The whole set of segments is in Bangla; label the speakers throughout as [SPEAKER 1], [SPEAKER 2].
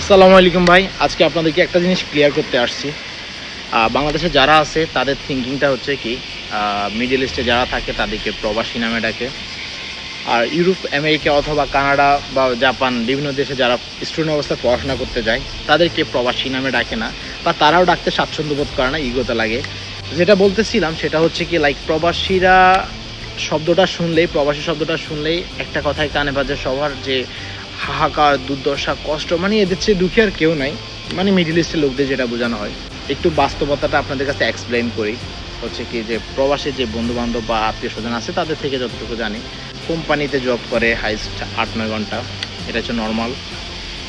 [SPEAKER 1] আসসালামু আলাইকুম ভাই। আজকে আপনাদেরকে একটা জিনিস ক্লিয়ার করতে আসছি। বাংলাদেশে যারা আছে, তাদের থিঙ্কিংটা হচ্ছে কি মিডিল ইস্টে যারা থাকে, তাদেরকে প্রবাসী নামে ডাকে। আর ইউরোপ আমেরিকা অথবা কানাডা বা জাপান বিভিন্ন দেশে যারা স্টুডেন্ট অবস্থায় পড়াশোনা করতে যায়, তাদেরকে প্রবাসী নামে ডাকে না, বা তারাও ডাকতে স্বাচ্ছন্দ্য বোধ করে না ইগোতে লাগে। যেটা বলতেছিলাম, সেটা হচ্ছে কি লাইক প্রবাসীরা শব্দটা শুনলেই, প্রবাসী শব্দটা শুনলেই একটা কথাই কানে বাজে সবার যে হাহাকার, দুর্দশা, কষ্ট মানে এদের চেয়ে দুঃখী আর কেউ নাই। মানে মিডিল ইস্টের লোকদের যেটা বোঝানো হয়। একটু বাস্তবতাটা আপনাদের কাছে এক্সপ্লেন করি। হচ্ছে কি যে, প্রবাসী যে বন্ধু বান্ধব বা আত্মীয় স্বজন আছে, তাদের থেকে যতটুকু জানি, কোম্পানিতে জব করে হাইস্ট আট নয় ঘণ্টা। এটা হচ্ছে নর্মাল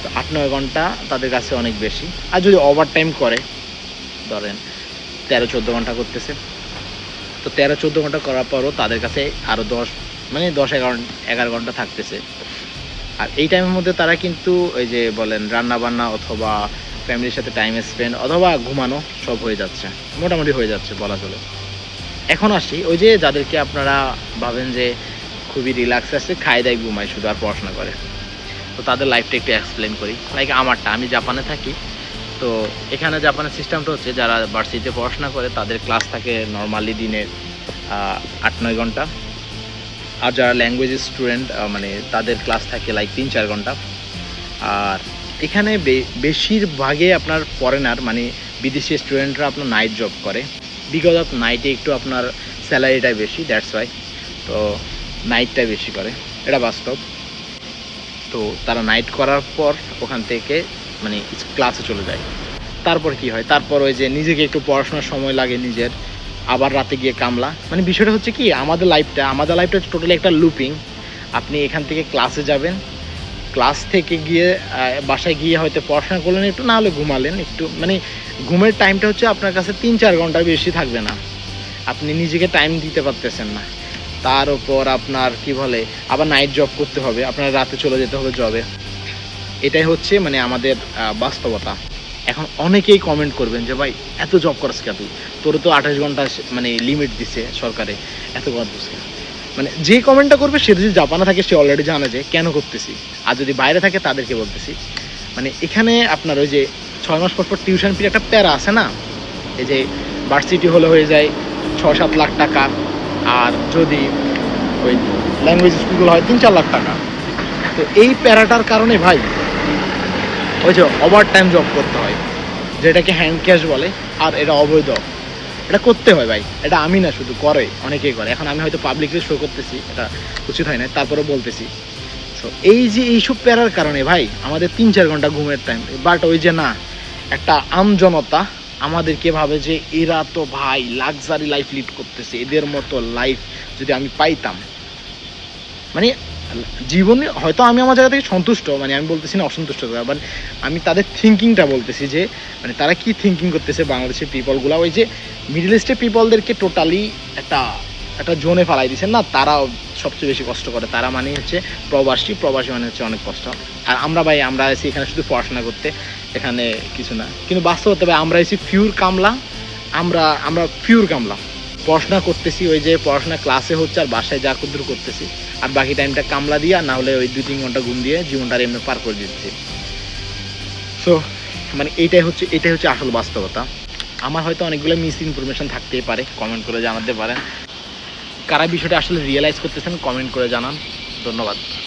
[SPEAKER 1] তো আট নয় ঘণ্টা তাদের কাছে অনেক বেশি। আর যদি ওভার টাইম করে, ধরেন তেরো, চোদ্দ ঘণ্টা করতেছে। তো তেরো, চোদ্দ ঘণ্টা করার পরও তাদের কাছে আরও দশ মানে দশ, এগারো এগারো ঘণ্টা থাকতেছে। আর এই টাইমের মধ্যে তারা কিন্তু ওই যে বলেন রান্না বান্না অথবা ফ্যামিলির সাথে টাইম স্পেন্ড অথবা ঘুমানো সব হয়ে যাচ্ছে। মোটামুটি হয়ে যাচ্ছে বলা চলে। এখন আসি ওই যে যাদেরকে আপনারা ভাবেন যে খুবই রিল্যাক্স আছে খায় দায় ঘুমায় শুধু আর পড়াশোনা করে। তো তাদের লাইফটা একটু এক্সপ্লেন করি। লাইক আমারটা আমি জাপানে থাকি। তো এখানে জাপানের সিস্টেমটা হচ্ছে যারা ভার্সিটিতে পড়াশোনা করে তাদের ক্লাস থাকে নর্মালি দিনে আহ, আট নয় ঘণ্টা। আর যারা ল্যাঙ্গুয়েজ স্টুডেন্ট মানে তাদের ক্লাস থাকে লাইক তিন চার ঘণ্টা। আর এখানে বেশিরভাগে আপনার ফরেনার মানে বিদেশি স্টুডেন্টরা আপনার নাইট জব করে। বিকজ অফ নাইটে একটু আপনার স্যালারিটাই বেশি দ্যাটস ওয়াই তো নাইটটাই বেশি করে, এটা বাস্তব। তো তারা নাইট করার পর ওখান থেকে মানে ক্লাসে চলে যায়। তারপর কি হয়? তারপর ওই যে নিজেকে একটু পড়াশোনার সময় লাগে নিজের। আবার রাতে গিয়ে কামলা। মানে বিষয়টা হচ্ছে কি, আমাদের লাইফটা আমাদের লাইফটা টোটালি একটা লুপিং আপনি এখান থেকে ক্লাসে যাবেন। ক্লাস থেকে গিয়ে বাসায় গিয়ে হয়তো পড়াশোনা করলেন, একটু না হলে ঘুমালেন, একটু মানে ঘুমের টাইমটা হচ্ছে আপনার কাছে তিন চার ঘণ্টার বেশি থাকবে না। আপনি নিজেকে টাইম দিতে পারতেছেন না। তার উপর আপনার, কি বলে, আবার নাইট জব করতে হবে, আপনার রাতে চলে যেতে হবে জবে এটাই হচ্ছে মানে আমাদের বাস্তবতা। এখন অনেকেই কমেন্ট করবেন যে, ভাই, এত জব করছ কে তুই? তোর তো আঠাশ ঘণ্টা মানে লিমিট দিছে সরকারে, এত করছিস কেন? মানে যে কমেন্টটা করবে, সে যদি জাপানে থাকে, সে অলরেডি জানে যে, কেন করতেছি? আর যদি বাইরে থাকে, তাদেরকে বলতেছি। মানে এখানে আপনার ওই যে ছয় মাস পর পর টিউশন ফি একটা প্যারা আছে না? এই যে ভার্সিটি হলে হয়ে যায় ছ সাত লাখ টাকা, আর যদি ওই ল্যাঙ্গুয়েজ স্কুলগুলো হয় তিন চার লাখ টাকা। তো এই প্যারাটার কারণে ভাই ওই যে ওভার টাইম জব করতে হয়, যেটাকে হ্যান্ড ক্যাশ বলে, আর এটা অবৈধ। এটা করতে হয় ভাই, এটা আমি না, শুধু করে, অনেকেই করে। এখন আমি হয়তো পাবলিকলি শো করতেছি, এটা উচিত হয় না তারপরে বলতেছি। সো এই যে এইসব প্যারার কারণে ভাই, আমাদের তিন চার ঘণ্টা ঘুমের টাইম বাট ওই যে না, একটা আমজনতা আমাদেরকে ভাবে যে এরা তো ভাই লাক্সারি লাইফ লিড করতেছে, এদের মতো লাইফ যদি আমি পাইতাম। মানে জীবনে হয়তো আমি আমার জায়গা থেকে সন্তুষ্ট মানে আমি বলতেছি না অসন্তুষ্ট বাট আমি তাদের থিঙ্কিংটা বলতেছি যে মানে তারা কি থিঙ্কিং করতেছে বাংলাদেশের পিপলগুলো ওই যে মিডল ইস্টের পিপলদেরকে টোটালি একটা একটা জোনে ফালাই দিচ্ছেন না? তারা সবচেয়ে বেশি কষ্ট করে। তারা মানে হচ্ছে প্রবাসী প্রবাসী মানে হচ্ছে অনেক কষ্ট। আর আমরা ভাই, আমরা এসে এখানে শুধু পড়াশোনা করতে, এখানে কিছু না। কিন্তু বাস্তবতা ভাই, আমরা এসে ফিউর কামলা, আমরা আমরা ফিউর কামলা। পড়াশোনা করতেছি, ওই যে পড়াশোনা ক্লাসে হচ্ছে আর বাসায় যা কুদ্দুর করতেছি। আর বাকি টাইমটা কামলা দিয়ে না হলে ওই দুই তিন ঘণ্টা ঘুম দিয়ে জীবনটা এমনি পার করে দিচ্ছি। সো মানে এইটাই হচ্ছে, এটাই হচ্ছে আসল বাস্তবতা। আমার হয়তো অনেকগুলো মিস ইনফরমেশান থাকতেই পারে কমেন্ট করে জানাতে পারেন। কারা বিষয়টা আসলে রিয়েলাইজ করতেছেন কমেন্ট করে জানান। ধন্যবাদ।